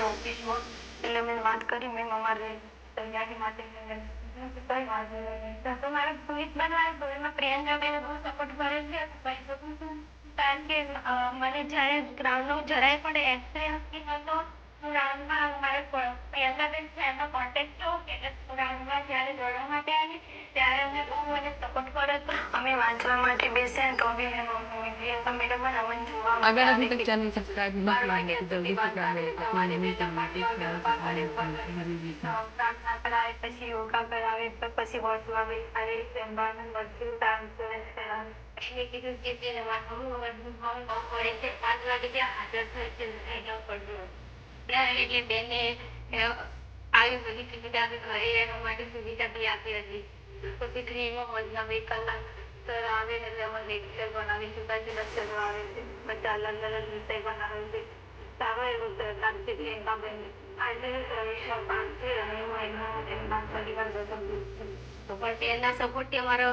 અહીંયા ઓફિસમાં એટલે મેં વાત કરી મેં અમારે તૈયારી માટે કઈ વાંધો નહીં. તો મારે ક્વિઝ બનાવે તો એમાં પ્રિયંકાબેને બહુ સપોર્ટ કરે છે. કારણ કે મને જ્યારે ગ્રાઉન્ડનો જરાય પણ એક્સપિરિયન્સ બી નહોતો હું ગ્રાઉન્ડમાં મારે પ્રિયંકાબેન છે એમનો કોન્ટેક્ટ થયો કે ગ્રાઉન્ડમાં જ્યારે દોડવા માટે આવી ત્યારે અમને બહુ મને સપોર્ટ કર્યો હતો અમે વાંચવા માટે બેસ્યા તો બી પ્રિયંકા મેડમ જ અમને જોવા अगर अभी तक चैनल सब्सक्राइब न किया है तो जल्दी से कर लें अपनी मम्मी का પ્રાર્થના કરાવે પછી યોગા કરાવે પછી વોચમાં બેસાડે જમવાનું બધું ડાન્સ એટલે કીધું કે જે રમવાનું હોલ બહુ પડે છે પાંચ વાગે ત્યાં હાજર થઈ છે નહીં જવું પડતું એટલે બેને આવી બધી સુવિધા એના માટે સુવિધા બી આપી હતી. પછી ફ્રીમાં હોલના બે કલાક સર આવે અમે બનાવી ચૂક્યા છે લેક્ચરો આવે છે. બધા અલગ અલગ વિષય બનાવે છે. સારો એવો સર લાગશે પ્રિયંકાબેન આજે રમેશ્વર પાસ છે અને હું એમનો પરિવાર તો પણ એના સપોર્ટથી અમારો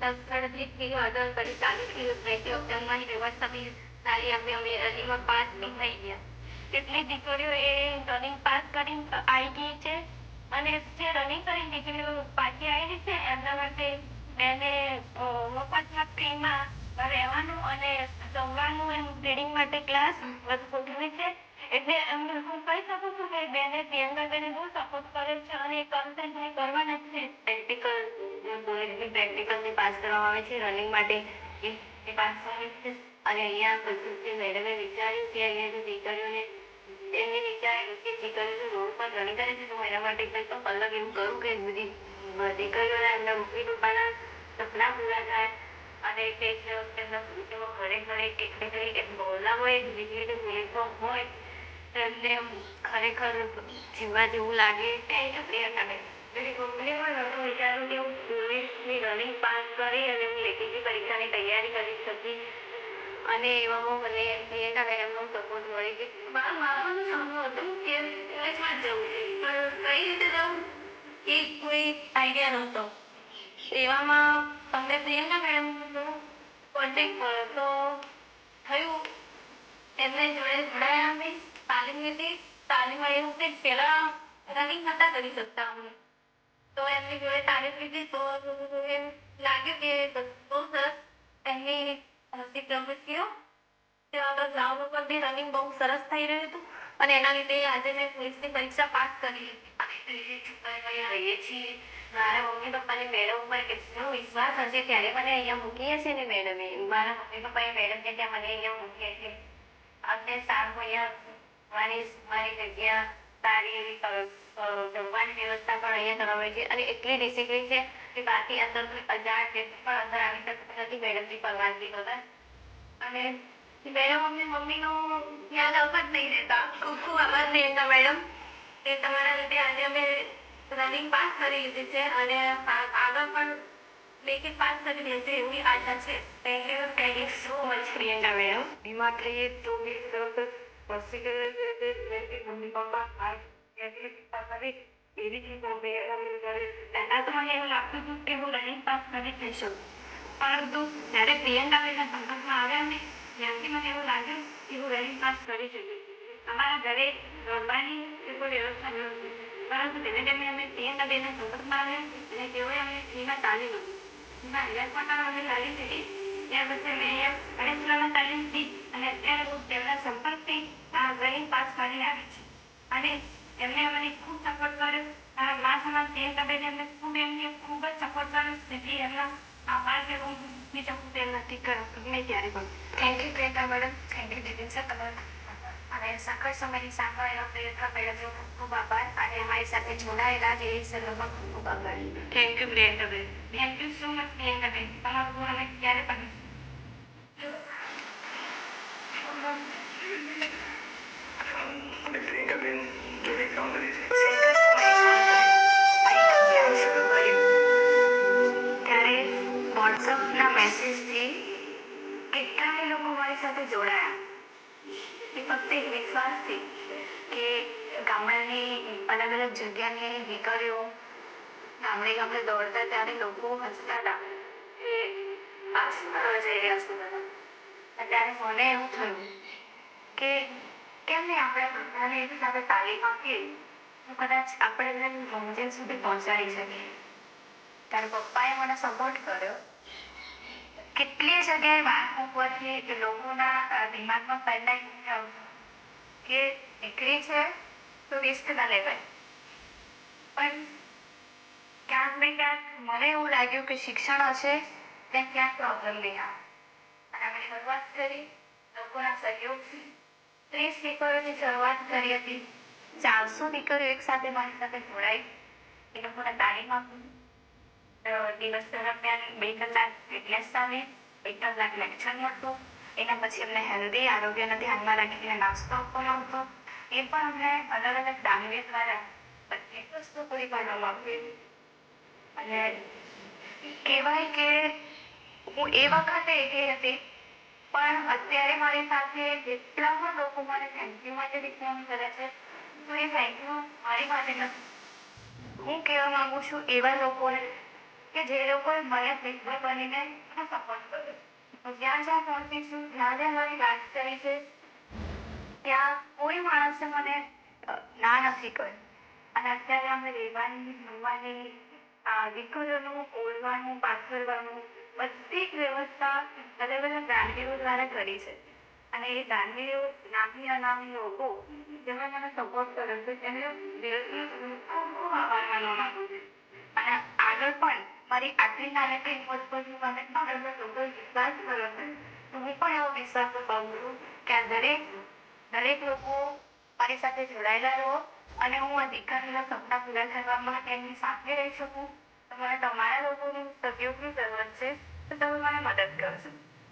સ્થળથી કિલો અડર કરી ચાલીસ કિલો થઈ ગયો એમાં વ્યવસ્થા બી સારી આપી. અમે રનિંગમાં પાસ થઈ ગયા. કેટલી દીકરીઓ એ રનિંગ પાસ કરીને આવી ગઈ છે. અને જે રનિંગ કરીને દીકરીઓ પાછી આવી છે, એમના માટે બેને મફતમાં ફ્રીમાં રહેવાનું અને જમવાનું એમ રીડિંગ માટે ક્લાસ ગોઠવી છે. એટલે એમ હું કહી શકું છું કે બેને પ્રિયંકાબેને બહુ સપોર્ટ કરે છે અને નહીં કરવાના છે. પ્રેક્ટિકલ પ્રેક્ટિકલની પાસ કરવામાં આવે છે રનિંગ માટે પાસ કરે છે. અને અહીંયા મેડમે વિચાર્યું કે કરે છે, તો તો અલગ એવું કરું કે બધી દીકરીઓના એમના મમ્મી પપ્પાના સપના પૂરા થાય અને કંઈક તેમના ઘરે ઘરે કેટલી બોલના હોય એમને ખરેખર જીવવા જેવું લાગે. એ નહોતું વિચાર્યું કે હું પોલીસની રનિંગ પાસ કરી અને હું લેખિતની પરીક્ષાની તૈયારી કરી શકી. અને એવામાં મને પ્રિયંકા એમનો સપોર્ટ મળી ગયો. મારું મારવાનું સપનું હતું કે જ જવું પણ કઈ રીતે જવું? એ કોઈ આઈડિયા નહોતો. એવામાં તમને પ્રિયંકા મેડમનો કોન્ટેક્ટ મળ્યો. તો થયું. એમને જોડે જોડાયા અમે. તાલીમ લીધી. તાલીમ એવું વખતે પહેલા રનિંગ નહોતા કરી શકતા અમે તો એમની જોડે તાલીમ લીધી. તો એમ લાગ્યું કે બહુ સરસ. એમની હસી પ્રવૃત્તિઓ આગળ ગ્રાઉન્ડ ઉપર બી રનિંગ બહુ સરસ થઈ રહ્યું હતું. અને એના લીધે આજે મેં પોલીસની પરીક્ષા પાસ કરી. હતી રહીએ છીએ. મારા મમ્મી પપ્પાની મેડમ ઉપર કેટલો વિશ્વાસ હશે ત્યારે મને અહીંયા મૂકી હશે ને મેડમે. મારા મમ્મી પપ્પાએ મેડમ કે ત્યાં મને અહીંયા મૂકી હશે અત્યારે સારું અહીંયા મારી મારી જગ્યા સારી એવી જમવાની વ્યવસ્થા પણ અહીંયા કરાવે છે. અને એટલી ડિસિપ્લિન છે કે બાકી અંદર અજાણ વ્યક્તિ પણ અંદર આવી શકતી નથી મેડમની પરવાનગી વગર અને મેડમ અમને મમ્મીનો યાદ આવવા જ નહીં રહેતા. ખૂબ ખૂબ આભાર પ્રિયંકા મેડમ કે તમારા લીધે આજે અમે રનિંગ પાસ કરી લીધી છે અને આગળ પણ લેખિત પાસ કરી લેશે એવી આશા છે. Thank you thank so much Priyanka madam બીમાર થઈએ તો શકું પરંતુ જ્યારે પ્રિયંકાબેનના સંપર્કમાં આવ્યા ને ત્યારથી મને એવું લાગ્યું કે હું રનિંગ પાસ કરી શકીશ અમારા ઘરે રમવાની કોઈ વ્યવસ્થા નહોતી પરંતુ ધીમે ધીમે અમે પ્રિયંકાબેનના સંપર્કમાં આવ્યા અને તેઓએ અમને ફ્રીમાં તાલીમ આપી એમાં પણ મને તાલીમ લીધી ત્યાર પછી મેં ગણેશલાલમાં તાલીમ લીધી અને અત્યારે હું તેમના સંપર્કથી રનિંગ પાસ કરીને આવી છે અને એમને મને ખૂબ સપોર્ટ કર્યો મારા મા તે પ્રિયંકાબેને એમને ખૂબ એમને ખૂબ જ સપોર્ટ કર્યો તેથી એમના આભાર કે હું બીજો હું તેમ નથી કર્યો ગમે ત્યારે પણ thank you Priyanka madam thank you Jitin sir તમારો અને સંઘર્ષ સમયની સાંભળેલો પ્રયત્ન મેળવ્યો ખૂબ ખૂબ આભાર અને અમારી સાથે જોડાયેલા જે સર ખૂબ ખૂબ આભાર. Thank you Priyankaben thank you so much પ્રિયંકાબેન તમારું ગુણ અમે ક્યારે પણ અને પ્રિયંકાબેન જોડે કામ કરી છે? અલગ અલગ જગ્યાની દીકરીઓ ગામડે ગામડે દોડતા ત્યારે લોકો હસતા હતા. બધા. ત્યારે મને એવું થયું કે કેમ નહીં આપણે બધાને એની સાથે તાલીમ આપીએ? તો કદાચ આપણે એમને મંજિલ સુધી પહોંચાડી શકીએ. ત્યારે પપ્પાએ મને સપોર્ટ કર્યો. કેટલી જગ્યાએ વાત ઉપરથી લોકોના દિમાગમાં પહેલાં કે દીકરી છે રિસ્ક ના લેવાય પણ ક્યાંક ને ક્યાંક મને એવું લાગ્યું કે શિક્ષણ હશે ત્યાં ક્યાંક પ્રોબ્લેમ નહીં આવે અને અમે શરૂઆત કરી લોકોના સહયોગથી ત્રીસ દીકરીઓની શરૂઆત કરી હતી ચારસો દીકરીઓ એક સાથે મારી સાથે જોડાઈ એ લોકોને તાલીમ આપી દિવસ દરમિયાન બે કલાક ફિટનેસ આવે એક કલાક લેક્ચર મળતું એના પછી એમને હેલ્ધી આરોગ્યને ધ્યાનમાં રાખીને નાસ્તો આપવાનો આવતો એ પણ અમને અલગ અલગ ડાંગરી દ્વારા બધી વસ્તુ પૂરી પાડવામાં આવતી અને કહેવાય કે હું એ વખતે એકલી હતી પણ અત્યારે મારી સાથે જેટલા પણ લોકો મને થેન્ક માટે ફોન કરે છે, તો એ થેન્ક યુ મારી માટે નથી. હું કહેવા માંગુ છું એવા લોકોને કે જે લોકોએ મને ફેસબુક બનીને સપોર્ટ કર્યો જ્યાં જ્યાં પહોંચી છું, જ્યાં જ્યાં મારી વાત કરી છે ત્યાં કોઈ માણસે મને ના નથી કરી અને અત્યારે અમે રહેવાની જમવાની દીકરીઓનું બોલવાનું પાછળવાનું બધી જ વ્યવસ્થા અલગ અલગ દાનવીરો દ્વારા કરી છે. અને એ દાનવીરો નામી અનામી લોકો જેમણે મને સપોર્ટ કર્યો છે, એમને દિલથી ખૂબ ખૂબ આભાર માનવા માંગુ છું. અને આગળ પણ મારી આટલી નાની હિંમત પર મને આગળ લોકોએ વિશ્વાસ કર્યો છે. હું પણ એવો વિશ્વાસ અપાવું છું કે આ દરેક દરેક લોકો મારી સાથે જોડાયેલા રહો અને હું આ દીકરીના સપના પૂરા કરવામાં એમની સાથે રહી શકું. તો મને તમારા લોકોની સહયોગની જરૂરત છે. તો તમે મને મદદ કરશો.